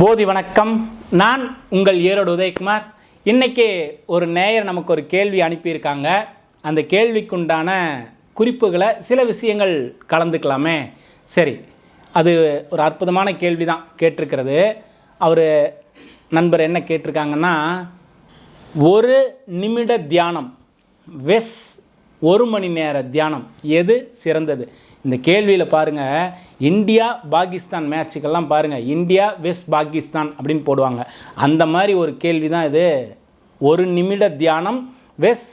போதி வணக்கம். நான் உங்கள் ஈரோடு உதயகுமார். இன்றைக்கி ஒரு நேயர் நமக்கு ஒரு கேள்வி அனுப்பியிருக்காங்க. அந்த கேள்விக்குண்டான குறிப்புகளை சில விஷயங்கள் கலந்துக்கலாமே. சரி அது ஒரு அற்புதமான கேள்வி தான் கேட்டிருக்கிறது. அவர் நண்பர் என்ன கேட்டிருக்காங்கன்னா ஒரு நிமிட தியானம் வெஸ் ஒரு மணி நேர தியானம் எது சிறந்தது? இந்த கேள்வியில் பாருங்கள் இந்தியா பாகிஸ்தான் மேட்சுக்கெல்லாம் பாருங்கள் இந்தியா வெஸ்ட் பாகிஸ்தான் அப்படின்னு போடுவாங்க. அந்த மாதிரி ஒரு கேள்வி தான் இது. ஒரு நிமிட தியானம் வெஸ்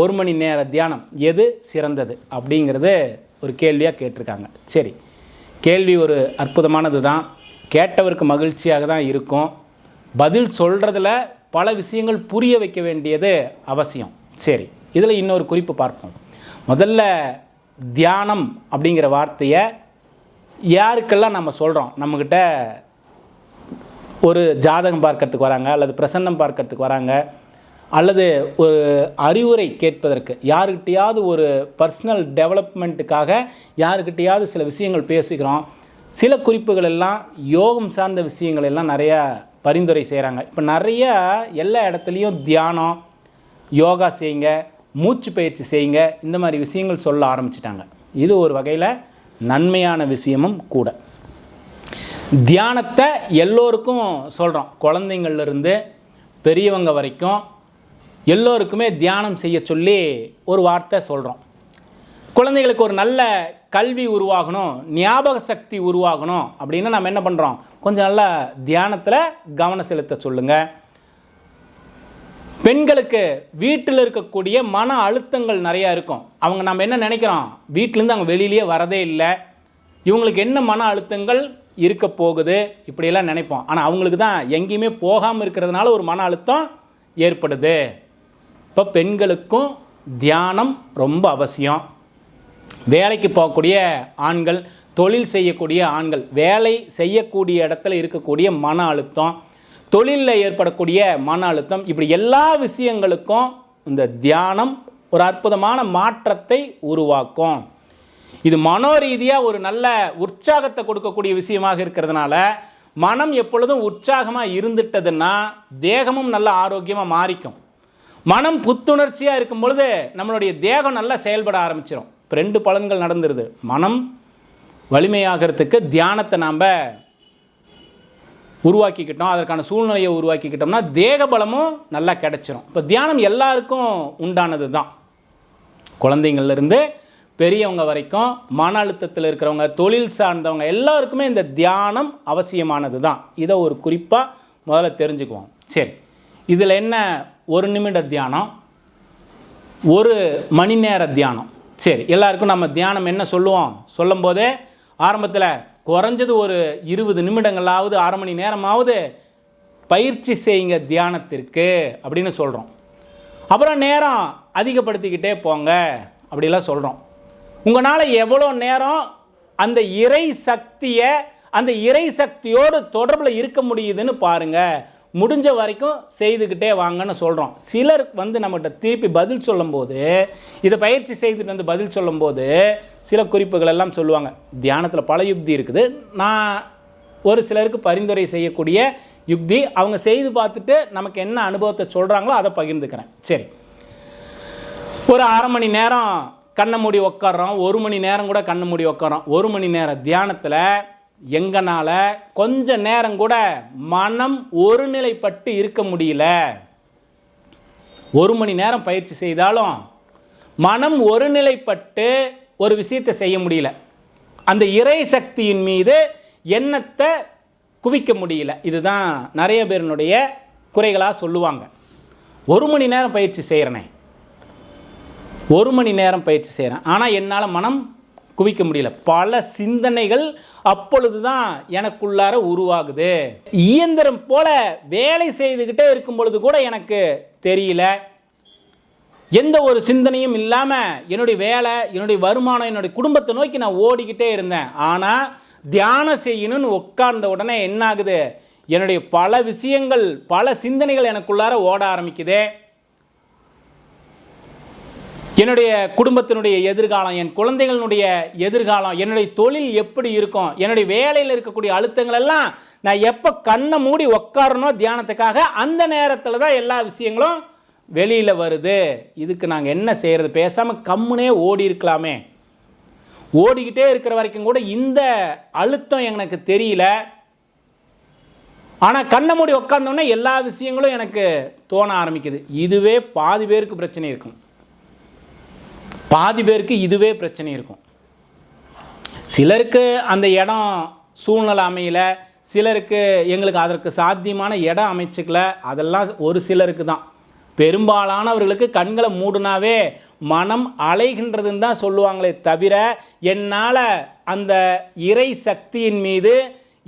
ஒரு மணி நேர தியானம் எது சிறந்தது அப்படிங்கிறது ஒரு கேள்வியாக கேட்டிருக்காங்க. சரி கேள்வி ஒரு அற்புதமானது தான் கேட்டவருக்கு மகிழ்ச்சியாக தான் இருக்கும். பதில் சொல்கிறதுல பல விஷயங்கள் புரிய வைக்க வேண்டியது அவசியம். சரி இதில் இன்னொரு குறிப்பு பார்ப்போம். முதல்ல தியானம் அப்படிங்கிற வார்த்தையை யாருக்கெல்லாம் நம்ம சொல்கிறோம் நம்மக்கிட்ட ஒரு ஜாதகம் பார்க்கறதுக்கு வராங்க அல்லது பிரசன்னம் பார்க்கறதுக்கு வராங்க அல்லது ஒரு அறிவுரை கேட்பதற்கு யாருக்கிட்டையாவது ஒரு பர்சனல் டெவலப்மெண்ட்டுக்காக யாருக்கிட்டையாவது சில விஷயங்கள் பேசுகிறோம் சில குறிப்புகள் எல்லாம் யோகம் சார்ந்த விஷயங்கள் எல்லாம் நிறையா பரிந்துரை செய்கிறாங்க இப்போ நிறைய எல்லா இடத்துலையும் தியானம் யோகா செய்யுங்க மூச்சு பயிற்சி செய்யுங்க. இந்த மாதிரி விஷயங்கள் சொல்ல ஆரம்பிச்சிட்டாங்க. இது ஒரு வகையில் நன்மையான விஷயமும் கூட. தியானத்தை எல்லோருக்கும் சொல்கிறோம் குழந்தைங்கள்லேருந்து பெரியவங்க வரைக்கும் எல்லோருக்குமே தியானம் செய்ய சொல்லி ஒரு வார்த்தை சொல்கிறோம் குழந்தைகளுக்கு ஒரு நல்ல கல்வி உருவாகணும் ஞாபக சக்தி உருவாகணும் அப்படின்னு நம்ம என்ன பண்ணுறோம் கொஞ்சம் நல்லா தியானத்தில் கவனம் செலுத்த சொல்லுங்கள் பெண்களுக்கு வீட்டில் இருக்கக்கூடிய மன அழுத்தங்கள் நிறையா இருக்கும். அவங்க நம்ம என்ன நினைக்கிறோம்? வீட்டிலேருந்து அவங்க வெளியிலேயே வரதே இல்லை. இவங்களுக்கு என்ன மன அழுத்தங்கள் இருக்க போகுது? இப்படியெல்லாம் நினைப்போம். ஆனால் அவங்களுக்கு தான் எங்கேயுமே போகாமல் இருக்கிறதுனால ஒரு மன அழுத்தம் ஏற்படுது. இப்போ பெண்களுக்கும் தியானம் ரொம்ப அவசியம். வேலைக்கு போகக்கூடிய ஆண்கள் தொழில் செய்யக்கூடிய ஆண்கள் வேலை செய்யக்கூடிய இடத்துல இருக்கக்கூடிய மன அழுத்தம் தொழிலில் ஏற்படக்கூடிய மன அழுத்தம். இப்படி எல்லா விஷயங்களுக்கும் இந்த தியானம் ஒரு அற்புதமான மாற்றத்தை உருவாக்கும். இது மனோரீதியாக ஒரு நல்ல உற்சாகத்தை கொடுக்கக்கூடிய விஷயமாக இருக்கிறதுனால மனம் எப்பொழுதும் உற்சாகமாக இருந்துட்டதுன்னா தேகமும் நல்ல ஆரோக்கியமாக மாறிக்கும். மனம் புத்துணர்ச்சியாக இருக்கும் பொழுது நம்மளுடைய தேகம் நல்லா செயல்பட ஆரம்பிச்சிடும் இப்போ ரெண்டு பலன்கள் நடந்துருது. மனம் வலிமையாகிறதுக்கு தியானத்தை நாம் உருவாக்கிக்கிட்டோம் அதற்கான சூழ்நிலையை உருவாக்கிக்கிட்டோம்னா தேக பலமும் நல்லா கிடச்சிரும். இப்போ தியானம் எல்லாருக்கும் உண்டானது தான் குழந்தைங்கள்லேருந்து பெரியவங்க வரைக்கும் மன அழுத்தத்தில் இருக்கிறவங்க தொழில் சார்ந்தவங்க எல்லாருக்குமே இந்த தியானம் அவசியமானது தான் இதை ஒரு குறிப்பாக முதல்ல தெரிஞ்சுக்குவோம். சரி இதில் என்ன ஒரு நிமிட தியானம் ஒரு மணி நேர தியானம். சரி எல்லாருக்கும் நம்ம தியானம் என்ன சொல்லுவோம்? சொல்லும்போதே ஆரம்பத்தில் குறைஞ்சது ஒரு இருபது நிமிடங்களாவது அரை மணி நேரமாவது பயிற்சி செய்யுங்க தியானத்திற்கு அப்படின்னு சொல்கிறோம் அப்புறம் நேரம் அதிகப்படுத்திக்கிட்டே போங்க அப்படிலாம் சொல்கிறோம் உங்களால் எவ்வளோ நேரம் அந்த இறை சக்தியை அந்த இறை சக்தியோடு தொடர்பில் இருக்க முடியுதுன்னு பாருங்கள் முடிஞ்ச வரைக்கும் செய்துக்கிட்டே வாங்கன்னு சொல்கிறோம் சிலர் வந்து நம்மகிட்ட திருப்பி பதில் சொல்லும்போது இதை பயிற்சி செய்துட்டு வந்து பதில் சொல்லும்போது சில குறிப்புகள் எல்லாம் சொல்லுவாங்க. தியானத்தில் பல யுக்தி இருக்குது. நான் ஒரு சிலருக்கு பரிந்துரை செய்யக்கூடிய யுக்தி அவங்க செய்து பார்த்துட்டு நமக்கு என்ன அனுபவத்தை சொல்கிறாங்களோ அதை பகிர்ந்துக்கிறேன். சரி. ஒரு அரை மணி நேரம் கண்ணை மூடி உட்காடுறோம் ஒரு மணி நேரம் கூட கண்ணை மூடி உட்காறோம் ஒரு மணி நேரம் தியானத்தில் எங்கனால் கொஞ்ச நேரம் கூட மனம் ஒருநிலைப்பட்டு இருக்க முடியல. ஒரு மணி நேரம் பயிற்சி செய்தாலும் மனம் ஒருநிலைப்பட்டு ஒரு விஷயத்தை செய்ய முடியல. அந்த இறை சக்தியின் மீது எண்ணத்தை குவிக்க முடியல. இதுதான் நிறைய பேருனுடைய குறைகளாக சொல்லுவாங்க. ஒரு மணி நேரம் பயிற்சி செய்கிறனே ஒரு மணி நேரம் பயிற்சி செய்கிறேன் ஆனால் என்னால் மனம் குவிக்க முடியல. பல சிந்தனைகள் அப்பொழுது தான் எனக்குள்ளார உருவாகுது. இயந்திரம் போல வேலை செய்துக்கிட்டே இருக்கும் பொழுது கூட எனக்கு தெரியல. எந்த ஒரு சிந்தனையும் இல்லாமல் என்னுடைய வேலை என்னுடைய வருமானம் என்னுடைய குடும்பத்தை நோக்கி நான் ஓடிக்கிட்டே இருந்தேன். ஆனால் தியானம் செய்யணும்னு உட்கார்ந்த உடனே என்ன ஆகுது என்னுடைய பல விஷயங்கள் பல சிந்தனைகள் எனக்குள்ளார ஓட ஆரம்பிக்குது. என்னுடைய குடும்பத்தினுடைய எதிர்காலம் என் குழந்தைகளுடைய எதிர்காலம் என்னுடைய தொழில் எப்படி இருக்கும் என்னுடைய வேலையில் இருக்கக்கூடிய அழுத்தங்கள் எல்லாம் நான் எப்போ கண்ணை மூடி உட்காரணும் தியானத்துக்காக அந்த நேரத்தில் தான் எல்லா விஷயங்களும் வெளியில் வருது. இதுக்கு நாங்கள் என்ன செய்கிறது பேசாமல் கம்முனே ஓடி இருக்கலாமே. ஓடிக்கிட்டே இருக்கிற வரைக்கும் கூட இந்த அழுத்தம் எனக்கு தெரியல. ஆனால் கண்ணை மூடி உட்காந்தோன்னே எல்லா விஷயங்களும் எனக்கு தோண ஆரம்பிக்குது. இதுவே பாதி பேருக்கு பிரச்சனை இருக்கும். பாதி பேருக்கு இதுவே பிரச்சனை இருக்கும். சிலருக்கு அந்த இடம் சூழ்நிலை அமையல சிலருக்கு எங்களுக்கு அதற்கு சாத்தியமான இடம் அமைச்சிக்கல அதெல்லாம் ஒரு சிலருக்கு தான். பெரும்பாலானவர்களுக்கு கண்களை மூடுனாவே மனம் அலைகின்றதுன்னு தான் சொல்லுவாங்களே தவிர என்னால் அந்த இறை சக்தியின் மீது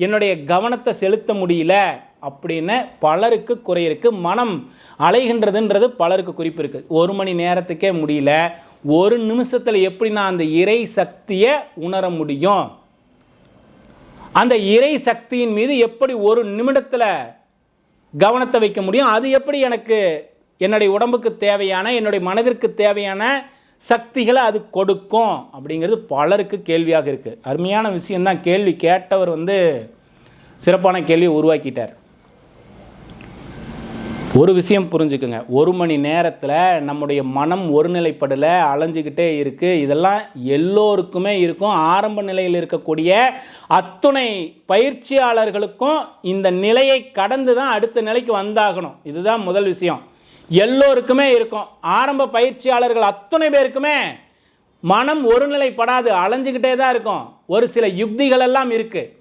என்னுடைய கவனத்தை செலுத்த முடியல அப்படின்னு பலருக்கு குறை இருக்குது மனம் அலைகின்றதுன்றது பலருக்கு குறிப்பு இருக்குது ஒரு மணி நேரத்துக்கே முடியல ஒரு நிமிஷத்தில் எப்படி நான் அந்த இறை சக்தியை உணர முடியும்? அந்த இறை சக்தியின் மீது எப்படி ஒரு நிமிடத்தில் கவனத்தை வைக்க முடியும்? அது எப்படி எனக்கு என்னுடைய உடம்புக்கு தேவையான என்னுடைய மனதிற்கு தேவையான சக்திகளை அது கொடுக்கும்? அப்படிங்கிறது பலருக்கு கேள்வியாக இருக்குது அருமையான விஷயந்தான் கேள்வி கேட்டவர் வந்து சிறப்பான கேள்வியை உருவாக்கிட்டார். ஒரு விஷயம் புரிஞ்சுக்குங்க. ஒரு மணி நேரத்தில் நம்முடைய மனம் ஒருநிலைப்படலை அலைஞ்சிக்கிட்டே இருக்குது இதெல்லாம் எல்லோருக்குமே இருக்கும். ஆரம்ப நிலையில் இருக்கக்கூடிய அத்துணை பயிற்சியாளர்களுக்கும் இந்த நிலையை கடந்து தான் அடுத்த நிலைக்கு வந்தாகணும். இதுதான் முதல் விஷயம். எல்லோருக்குமே இருக்கும். ஆரம்ப பயிற்சியாளர்கள் அத்துணை பேருக்குமே மனம் ஒருநிலைப்படாது அலைஞ்சிக்கிட்டே தான் இருக்கும். ஒரு சில யுக்திகளெல்லாம் இருக்குது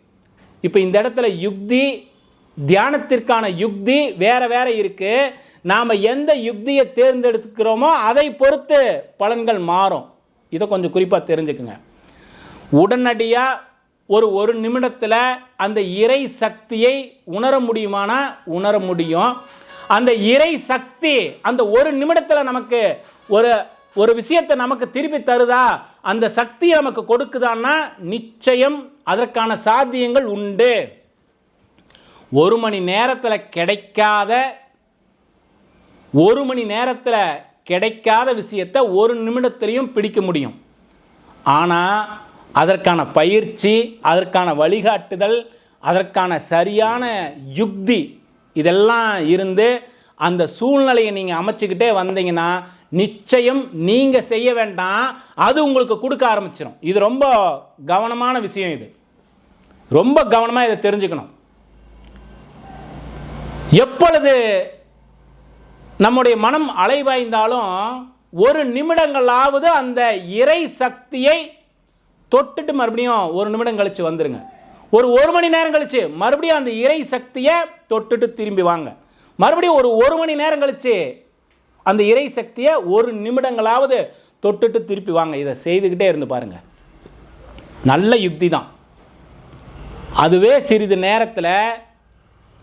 இப்போ இந்த இடத்துல யுக்தி தியானத்திற்கான யுக்தி வேற வேற இருக்கு. நாம் எந்த யுக்தியை தேர்ந்தெடுக்கிறோமோ அதை பொறுத்து பலன்கள் மாறும். இதை கொஞ்சம் குறிப்பாக தெரிஞ்சுக்குங்க. உடனடியாக ஒரு ஒரு நிமிடத்தில் அந்த இறை சக்தியை உணர முடியுமானா உணர முடியும். அந்த இறை சக்தி அந்த ஒரு நிமிடத்தில் நமக்கு ஒரு ஒரு விஷயத்தை நமக்கு திருப்பி தருதா? அந்த சக்தியை நமக்கு கொடுக்குதான்னா நிச்சயம் அதற்கான சாத்தியங்கள் உண்டு. ஒரு மணி நேரத்தில் கிடைக்காத ஒரு மணி நேரத்தில் கிடைக்காத விஷயத்தை ஒரு நிமிடத்துலேயும் பிடிக்க முடியும். ஆனால் அதற்கான பயிற்சி அதற்கான வழிகாட்டுதல் அதற்கான சரியான யுக்தி இதெல்லாம் இருந்து அந்த சூழ்நிலையை நீங்கள் அமைச்சுக்கிட்டே வந்தீங்கன்னா நிச்சயம் நீங்கள் செய்ய வேண்டாம். அது உங்களுக்கு கொடுக்க ஆரம்பிச்சிடும் இது ரொம்ப கவனமான விஷயம் இது. ரொம்ப கவனமாக இதை தெரிஞ்சுக்கணும். எப்பொழுது நம்முடைய மனம் அலைவாய்ந்தாலும் ஒரு நிமிடங்களாவது அந்த இறை சக்தியை தொட்டுட்டு மறுபடியும் ஒரு நிமிடம் கழித்து வந்துடுங்க ஒரு ஒரு மணி நேரம் கழித்து மறுபடியும் அந்த இறை சக்தியை தொட்டுட்டு திரும்பி வாங்க. மறுபடியும் ஒரு ஒரு மணி நேரம் கழித்து அந்த இறை சக்தியை ஒரு நிமிடங்களாவது தொட்டுட்டு திருப்பி வாங்க. இதை செய்துக்கிட்டே இருந்து பாருங்க. நல்ல யுக்தி தான். அதுவே சிறிது நேரத்தில்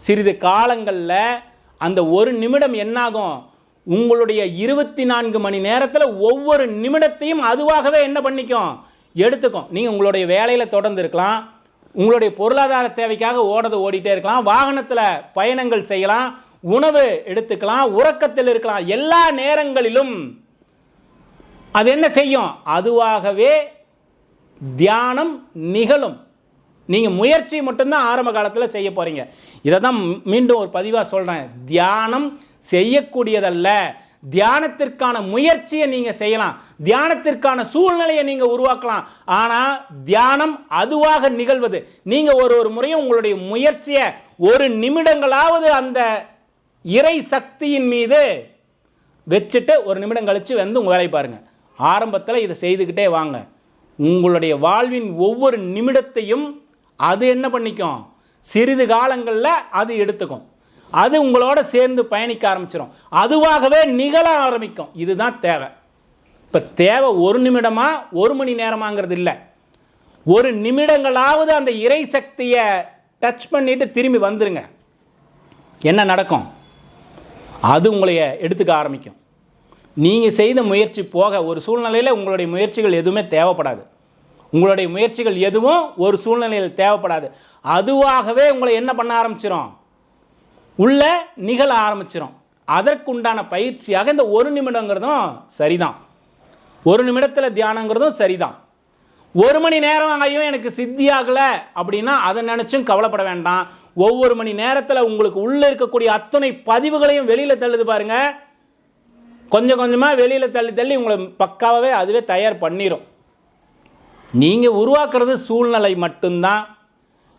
சிறிது காலங்களில் அந்த ஒரு நிமிடம் என்னாகும்? உங்களுடைய இருபத்தி நான்கு மணி நேரத்தில் ஒவ்வொரு நிமிடத்தையும் அதுவாகவே என்ன பண்ணிக்கும்? எடுத்துக்கும். நீங்கள் உங்களுடைய வேலையில் தொடர்ந்து இருக்கலாம். உங்களுடைய பொருளாதார தேவைக்காக ஓடது ஓடிட்டே இருக்கலாம். வாகனத்தில் பயணங்கள் செய்யலாம். உணவு எடுத்துக்கலாம். உறக்கத்தில் இருக்கலாம். எல்லா நேரங்களிலும் அது என்ன செய்யும்? அதுவாகவே தியானம் நிகழும். நீங்கள் முயற்சி மட்டும்தான் ஆரம்ப காலத்தில் செய்ய போகிறீங்க இதை தான் மீண்டும் ஒரு பதிவாக சொல்கிறேன் தியானம் செய்யக்கூடியதல்ல. தியானத்திற்கான முயற்சியை நீங்கள் செய்யலாம். தியானத்திற்கான சூழ்நிலையை நீங்கள் உருவாக்கலாம். ஆனால் தியானம் அதுவாக நிகழ்வது. நீங்கள் ஒரு ஒரு முறையும் உங்களுடைய முயற்சியை ஒரு நிமிடங்களாவது அந்த இறை சக்தியின் மீது வச்சுட்டு ஒரு நிமிடம் கழித்து வந்து உங்கள் வேலையை பாருங்கள் ஆரம்பத்தில் இதை செய்துக்கிட்டே வாங்க. உங்களுடைய வாழ்வின் ஒவ்வொரு நிமிடத்தையும் அது என்ன பண்ணிக்கும்? சிறிது காலங்களில் அது எடுத்துக்கும். அது உங்களோட சேர்ந்து பயணிக்க ஆரம்பிச்சிடும் அதுவாகவே நிகழ ஆரம்பிக்கும். இதுதான் தேவை. இப்போ தேவை ஒரு நிமிடமா ஒரு மணி நேரமாங்கிறது இல்லை. ஒரு நிமிடங்களாவது அந்த இறை சக்தியை டச் பண்ணிட்டு திரும்பி வந்துருங்க. என்ன நடக்கும்? அது உங்களைய எடுத்துக்க ஆரம்பிக்கும். நீங்கள் செய்த முயற்சி போக ஒரு சூழ்நிலையில் உங்களுடைய முயற்சிகள் எதுவுமே தேவைப்படாது. உங்களுடைய முயற்சிகள் எதுவும் ஒரு சூழ்நிலையில் தேவைப்படாது. அதுவாகவே உங்களை என்ன பண்ண ஆரம்பிச்சிடும் உள்ள நிகழ ஆரம்பிச்சிடும் அதற்குண்டான பயிற்சியாக இந்த ஒரு நிமிடங்கிறதும் சரிதான். ஒரு நிமிடத்தில் தியானங்கிறதும் சரிதான். ஒரு மணி நேரம் ஆகியும் எனக்கு சித்தி ஆகலை அப்படின்னா அதை நினச்சும் கவலைப்பட வேண்டாம். ஒவ்வொரு மணி நேரத்தில் உங்களுக்கு உள்ளே இருக்கக்கூடிய அத்தனை பதிவுகளையும் வெளியில் தள்ளுது பாருங்கள் கொஞ்சம் கொஞ்சமாக வெளியில் தள்ளி தள்ளி உங்களை பக்காவே அதுவே தயார் பண்ணிடும் நீங்கள் உருவாக்குறது சூழ்நிலை மட்டும்தான்.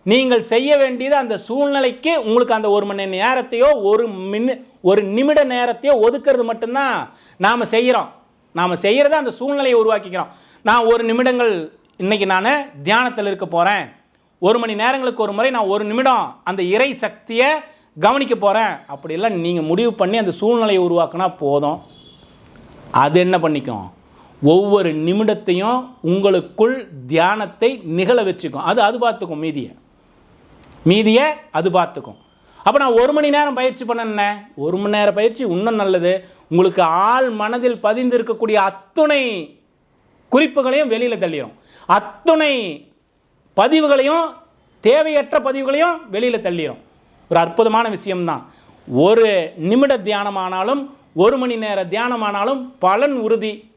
நீங்கள் செய்ய வேண்டியது அந்த சூழ்நிலைக்கு உங்களுக்கு அந்த ஒரு மணி நேரத்தையோ ஒரு மின் ஒரு நிமிட நேரத்தையோ ஒதுக்கிறது மட்டும்தான் நாம் செய்கிறோம் நாம் செய்கிறத அந்த சூழ்நிலையை உருவாக்கிக்கிறோம். நான் ஒரு நிமிடங்கள் இன்றைக்கி நான் தியானத்தில் இருக்க போகிறேன் ஒரு மணி நேரங்களுக்கு ஒரு முறை நான் ஒரு நிமிடம் அந்த இறை சக்தியை கவனிக்க போகிறேன் அப்படிலாம் நீங்கள் முடிவு பண்ணி அந்த சூழ்நிலையை உருவாக்குனா போதும். அது என்ன பண்ணிக்கும்? ஒவ்வொரு நிமிடத்தையும் உங்களுக்குள் தியானத்தை நிகழ வச்சுக்கும். அது அது பார்த்துக்கும் மீதியை. மீதியை அது பார்த்துக்கும். அப்போ நான் ஒரு மணி நேரம் பயிற்சி பண்ணேன்னே ஒரு மணி நேரம் பயிற்சி இன்னும் நல்லது. உங்களுக்கு ஆள் மனதில் பதிந்து இருக்கக்கூடிய அத்துணை குறிப்புகளையும் வெளியில் தள்ளிடும் அத்துணை பதிவுகளையும் தேவையற்ற பதிவுகளையும் வெளியில் தள்ளிடும் ஒரு அற்புதமான விஷயம்தான். ஒரு நிமிட தியானமானாலும் ஒரு மணி நேர தியானமானாலும் பலன் உறுதி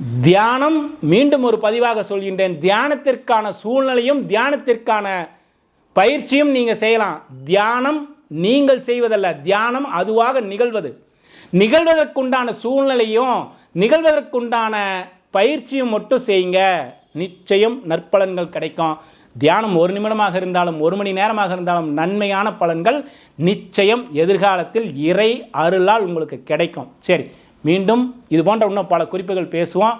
தியானம் மீண்டும் ஒரு பதிவாக சொல்கின்றேன். தியானத்திற்கான சூழ்நிலையும் தியானத்திற்கான பயிற்சியும் நீங்கள் செய்யலாம். தியானம் நீங்கள் செய்வதல்ல தியானம் அதுவாக நிகழ்வது. நிகழ்வதற்குண்டான சூழ்நிலையும் நிகழ்வதற்குண்டான பயிற்சியும் மட்டும் செய்யுங்க. நிச்சயம் நற்பலன்கள் கிடைக்கும். தியானம் ஒரு நிமிடமாக இருந்தாலும் ஒரு மணி நேரமாக இருந்தாலும் நன்மையான பலன்கள் நிச்சயம் எதிர்காலத்தில் இறை அருளால் உங்களுக்கு கிடைக்கும். சரி மீண்டும் இது போன்ற இன்னும் பல குறிப்புகள் பேசுவோம்.